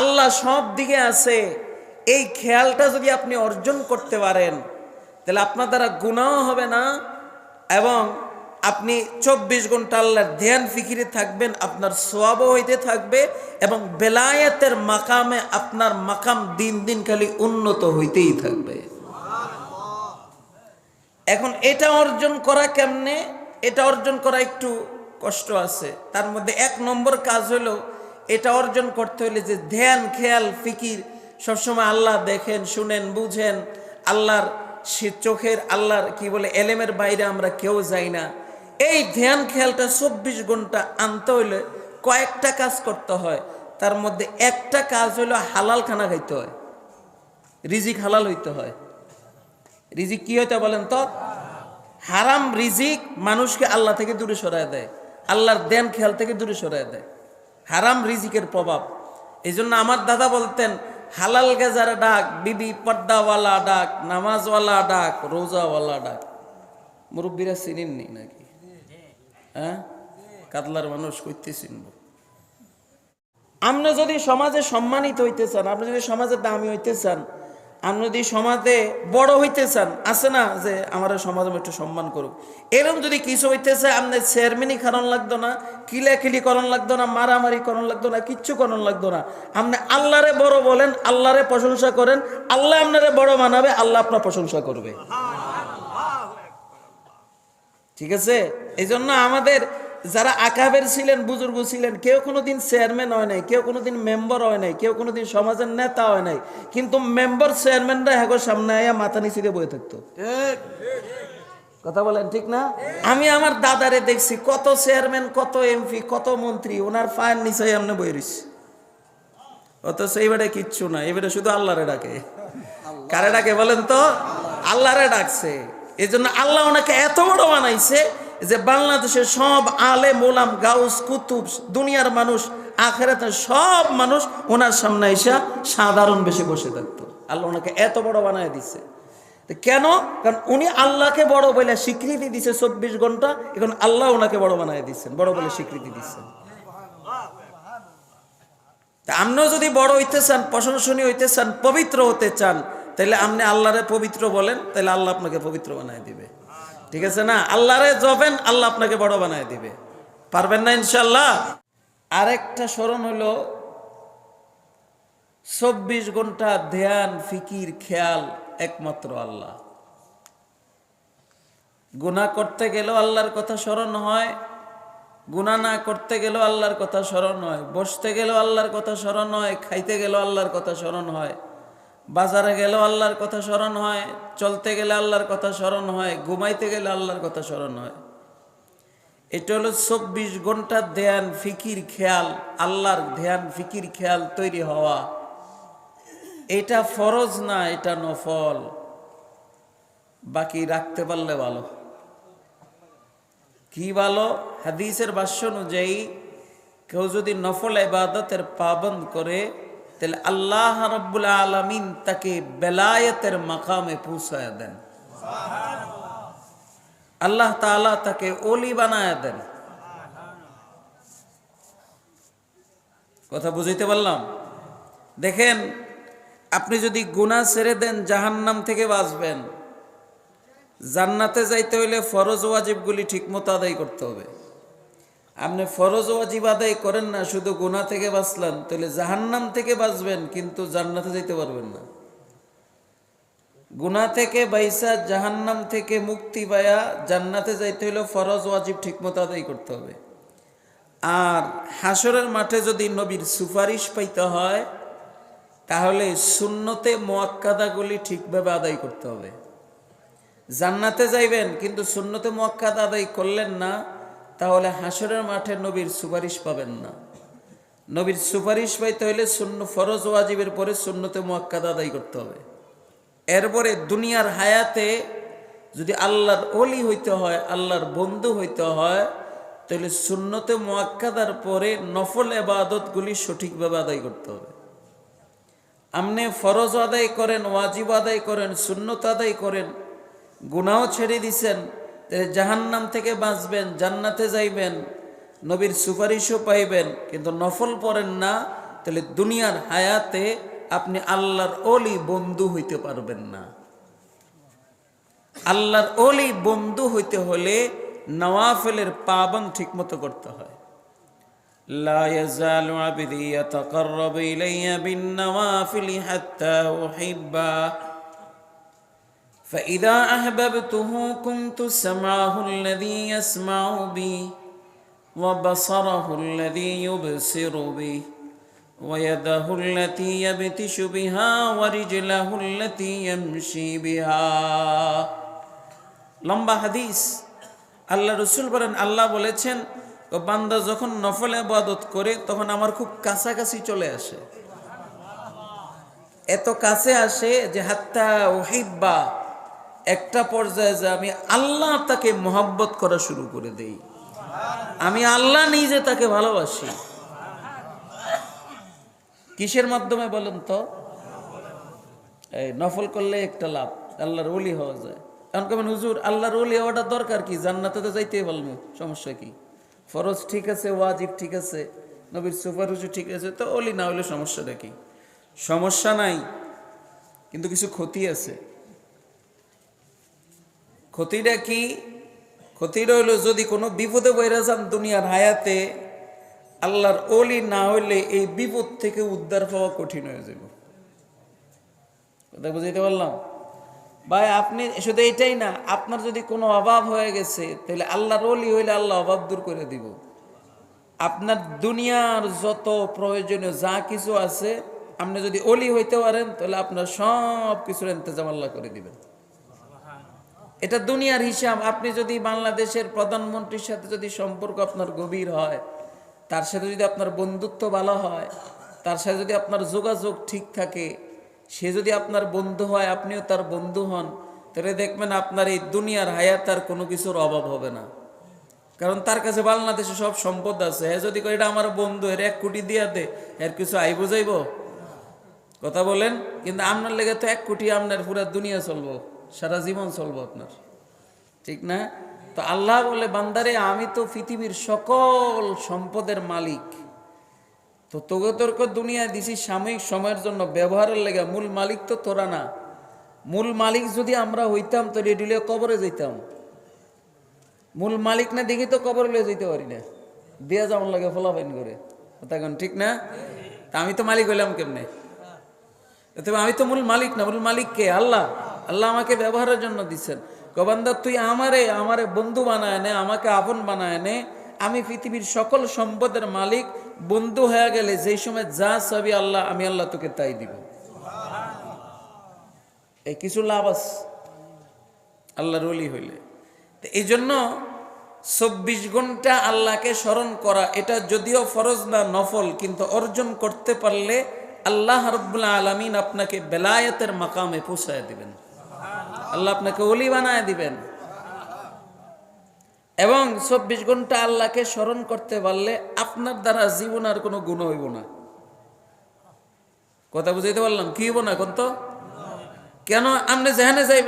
আল্লাহ সব দিকে আছে। এই খেয়ালটা যদি আপনি অর্জন করতে পারেন, তাহলে আপনার দ্বারা গুণাও হবে না এবং আপনি চব্বিশ ঘণ্টা আল্লাহর ধ্যান ফিকিরে থাকবেন, আপনার সোয়াবও হইতে থাকবে এবং বেলায়েতের মাকামে আপনার মাকাম দিন দিন খালি উন্নত হইতেই থাকবে। এখন এটা অর্জন করা কেমনে? এটা অর্জন করা একটু কষ্ট আছে। তার মধ্যে এক নম্বর কাজ হলো এটা অর্জন করতে হলে যে ধ্যান, খেয়াল, ফিকির সবসময় আল্লাহ দেখেন, শুনেন, বুঝেন। আল্লাহর সে চোখের আল্লাহর কি বলে, এলেমের বাইরে আমরা কেউ যাই না। এই ধ্যান, খেয়ালটা চব্বিশ ঘণ্টা আনতে হইলে কয়েকটা কাজ করতে হয়। তার মধ্যে একটা কাজ হলো হালাল খানা খাইতে হয়। রিজিক হালাল হইতে হয়। রিজিক কি হইতে বলেন তো? হারাম রিজিক মানুষকে আল্লাহ থেকে দূরে সরায় দেয়। আল্লাহর দেন, খেয়াল থেকে দূরে সরায় দেয়। হারাম রিজিকের প্রভাব। এই জন্য আমার দাদা বলতেন, হালাল গেজার ডাক, বিবি পর্দাওয়ালা ডাক, নামাজওয়ালা ডাক, রোজাওয়ালা ডাক। মুরব্বীরা চিনেননি নাকি? হ্যাঁ? কাতলার মানুষ কইতে চিনব। আপনি যদি সমাজে সম্মানিত হইতে চান, আপনি যদি সমাজের দামি হইতে চান আপনি যদি সমাজে বড় হইতে চান, আছে না যে আমার সমাজে একটু সম্মান করুক? এরকম যদি কিছু হইতে চায়, আপনার চেয়ারম্যানই কারণ লাগতো না, কিলাকিলি করণ লাগতো না, মারামারি করণ লাগতো না, কিচ্ছু করণ লাগতো না। আপনি আল্লাহরে বড় বলেন, আল্লাহরে প্রশংসা করেন, আল্লাহ আপনারে বড় মানাবে, আল্লাহ আপনার প্রশংসা করবে। ঠিক আছে? এই জন্য আমাদের যারা আকাবের ছিলেন বুজুর্গ ছিলেন কেউ কোনোদিন চেয়ারম্যান হয় নাই কেউ কোনোদিন মেম্বার হয় নাই কেউ কোনোদিন সমাজের নেতা হয় নাই কিন্তু মেম্বার চেয়ারম্যানরা এখন সামনে আয়া মাথা নিচে বয়ে থাকতো। কথা বলেন ঠিক না? আমি আমার দাদারে দেখছি কত চেয়ারম্যান কত এমপি কত মন্ত্রী ওনার ফায়ার নিচে এমনি বয়ে রইছে। অথচ এইবারে কিচ্ছু না এবারে শুধু আল্লাহরে ডাকে। কারে ডাকে বলেন তো? আল্লাহরে ডাকছে। এই জন্য আল্লাহ ওনাকে এত বড় বানাইছে যে বাংলাদেশের সব আলে মোলাম গাউস, কুতুব, দুনিয়ার মানুষ আখেরাতে সব মানুষ ওনার সামনে এসে সাধারণ বেশি বসে থাকতো। আল্লাহ ওনাকে এত বড় বানায় দিচ্ছে কেন? কারণ উনি আল্লাহকে বড় বলে স্বীকৃতি দিছে চব্বিশ ঘণ্টা, এখন আল্লাহ ওনাকে বড় বানায় দিচ্ছেন, বড় বলে স্বীকৃতি দিচ্ছেন। তা আপনিও যদি বড় হইতে চান, প্রশংসনীয় হইতে চান, পবিত্র হতে চান, তাহলে আপনি আল্লাহরে পবিত্র বলেন, তাহলে আল্লাহ আপনাকে পবিত্র বানায় দিবে। ঠিক আছে না? আল্লাহরে জবেন আল্লাহ আপনাকে বড় বানায় দিবে। পারবেন না ইনশাল্লাহ আরেকটা স্মরণ হলো, চব্বিশ ঘণ্টা ধ্যান, ফিকির, খেয়াল, একমাত্র আল্লাহ। গুনাহ করতে গেলেও আল্লাহর কথা স্মরণ হয় গুণা না করতে গেলেও আল্লাহর কথা স্মরণ হয়, বসতে গেলেও আল্লাহর কথা স্মরণ হয়, খাইতে গেলেও আল্লাহর কথা স্মরণ হয়। বাজারে গেলেও আল্লাহর কথা স্মরণ হয়, চলতে গেলে আল্লাহর কথা স্মরণ হয়, ঘুমাইতে গেলে আল্লাহর কথা স্মরণ হয়। এটা হলো চব্বিশ ঘণ্টার ধ্যান, ফিকির খেয়াল, আল্লাহর ধ্যান, ফিকির খেয়াল তৈরি হওয়া। এটা ফরজ না, এটা নফল। বাকি রাখতে পারলে ভালো। কি ভালো? হাদিসের ভাষ্য অনুযায়ী, কেউ যদি নফল ইবাদতের পাবন্দ করে তাহলে আল্লাহ রব্বুল আলমিন তাকে বেলায়েতের মাকামে পৌঁছায় দেন। আল্লাহ তাআলা তাকে ওলি বানায় দেন। কথা বুঝাইতে পারলাম? দেখেন, আপনি যদি গুনাহ ছেড়ে দেন, জাহান্নাম থেকে বাঁচবেন। জান্নাতে যাইতে হইলে ফরজ ওয়াজিবগুলি ঠিকমতো আদায় করতে হবে। আপনি ফরজ ওয়াজিব আদায় করেন না, শুধু গুনাহ থেকে বাঁচলেন, তাহলে জাহান্নাম থেকে বাঁচবেন, কিন্তু জান্নাতে যাইতে পারবেন না। গুনাহ থেকে বাইসা, জাহান্নাম থেকে মুক্তি পায়া জান্নাতে যাইতে হইলে ফরজ ওয়াজিব ঠিকমতো আদায় করতে হবে। আর হাসরের মাঠে যদি নবীর সুপারিশ পাইতে হয়, তাহলে শূন্যতে মোয়াক্কাদাগুলি ঠিকভাবে আদায় করতে হবে। জান্নাতে যাইবেন, কিন্তু শূন্যতে মোয়াক্কাদ আদায় করলেন না তাহলে হাসরের মাঠে নবীর সুপারিশ পাবেন না। নবীর সুপারিশ পাইতে হইলে শূন্য ফরজ ওয়াজিবের পরে শূন্যতে মোয়াক্কাদ আদায় করতে হবে। এরপরে দুনিয়ার হায়াতে যদি আল্লাহর অলি হইতে হয়, আল্লাহর বন্ধু হইতে হয়, তাহলে শূন্যতে মোয়াক্কাদার পরে নফল এবাদতগুলি সঠিকভাবে আদায় করতে হবে। আপনি ফরজ আদায় করেন, ওয়াজিব আদায় করেন শূন্যত আদায় করেন গুনাও ছেড়ে দিছেন জাহান্নাম থেকে বাঁচবেন জান্নাতে যাইবেন নবীর সুপারিশও পাইবেন কিন্তু নফল পড়েন না তাহলে দুনিয়ার হায়াতে আপনি আল্লাহর অলি বন্ধু হইতে পারবেন না আল্লাহর অলি বন্ধু হইতে হলে নওয়াফেলের পাবন ঠিকমতো করতে হয় لا يزال عبدي يتقرب إلي بالنوافل حتى أحبه فإذا أحببته كنت سمعه الذي يسمع به وبصره الذي يبصر به ويده التي يبتش بها ورجله التي يمشي بها লম্বা হাদিস আল্লাহ রসুল বলেন আল্লাহ বলেছেন ও বান্দা যখন নফল আবাদত করে তখন আমার খুব কাছাকাছি চলে আসে এত কাছে আসে যে হাত্তা ওহিব্বা একটা পর্যায়ে যে আমি আল্লাহ তাকে মোহাব্বত করা শুরু করে দেই। আমি আল্লাহ নিজে তাকে ভালোবাসি। কিসের মাধ্যমে বলেন তো? এই নফল করলে একটা লাভ, আল্লাহর ওলি হওয়া যায়। কারণ কেমন হুজুর, আল্লাহর ওলি হওয়াটা দরকার কি? জান্নাতে তো যাইতেই বলব, সমস্যা কি? ফরজ ঠিক আছে, ওয়াজিব ঠিক আছে, নবীর সুপারহুজু ঠিক আছে, তো ওলি না হলে সমস্যাটা কি? সমস্যা নাই, কিন্তু কিছু ক্ষতি আছে। ক্ষতিটা কি? ক্ষতিটা হইল যদি কোনো বিপদে বইরা যান দুনিয়ার হায়াতে, আল্লাহর ওলি না হইলে এই বিপদ থেকে উদ্ধার পাওয়া কঠিন হয়ে যাব। কথা বুঝাইতে পারলাম? ভাই, আপনি শুধু এটাই না, আপনার যদি কোনো অভাব হয়ে গেছে, তাহলে আল্লাহর ওলি হইলে আল্লাহ অভাব দূর করে দিব। আপনার দুনিয়ার যত প্রয়োজনীয় যা কিছু আছে, আপনি যদি অলি হইতে পারেন, তাহলে আপনার সব কিছুর ইন্তজাম আল্লাহ করে দিবেন। এটা দুনিয়ার হিসাব। আপনি যদি বাংলাদেশের প্রধানমন্ত্রীর সাথে যদি সম্পর্ক আপনার গভীর হয়, তার সাথে যদি আপনার বন্ধুত্ব ভালো হয়, তার সাথে যদি আপনার যোগাযোগ ঠিক থাকে, সে যদি আপনার বন্ধু হয়, আপনিও তার বন্ধু হন, তাহলে দেখবেন আপনার এই দুনিয়ার হায়াত আর কোনো কিছুর অভাব হবে না। কারণ তার কাছে বাংলাদেশে সব সম্পদ আছে। হ্যাঁ যদি এটা আমার বন্ধু, এর এক কোটি দিয়া দে, এর কিছু আই বুঝাইব কথা বলেন, কিন্তু আপনার লেগে তো এক কোটি আপনার পুরো দুনিয়া চলবো। সারা জীবন চলবো আপনার। ঠিক না? তো আল্লাহ বলে, বান্দারে, আমি তো পৃথিবীর সকল সম্পদের মালিক। তো তোকে তোরকে দুনিয়া দিছি সাময়িক সময়ের জন্য, ব্যবহারের লেগে। মূল মালিক তো তোরা না। মূল মালিক যদি আমরা হইতাম, তো রেডিলে কবরে যেতাম মূল মালিক না, দেখি তো কবর লয়ে যেতে পারি না। দিয়া যেমন লাগে ফলাফাইন করে। তখন ঠিক না? তা আমি তো মালিক হইলাম কেমনে? তবে আমি তো মূল মালিক না। মূল মালিক কে? আল্লাহ। আল্লাহ আমাকে ব্যবহারের জন্য দিচ্ছেন গোবান্দা তুই আমারে আমারে বন্ধু বানায় নে, আমাকে আপন বানায় নে। আমি পৃথিবীর সকল সম্পদের মালিক, বন্ধু হয়ে গেলে যেই সময় যা চাবি আল্লাহ, আমি আল্লাহ তোকে তাই দিব। এই কিছু লাভ আছে। আল্লাহর রলি হইলে। এই জন্য চব্বিশ ঘণ্টা আল্লাহকে স্মরণ করা, এটা যদিও ফরজ না, নফল, কিন্তু অর্জন করতে পারলে আল্লাহ রব্বুল্লা আলমিন আপনাকে বেলায়েতের মাকামে পৌঁছায় দিবেন। আল্লাহ আপনাকে অলি বানায় দিবেন। এবং চব্বিশ ঘণ্টা আল্লাহকে স্মরণ করতে পারলে আপনার দ্বারা জীবন আর কোনো গুণ হইব না। কথা বুঝাইতে পারলাম? কি হইব না কোন তো? কেন? আপনি যেখানে যাইবেন।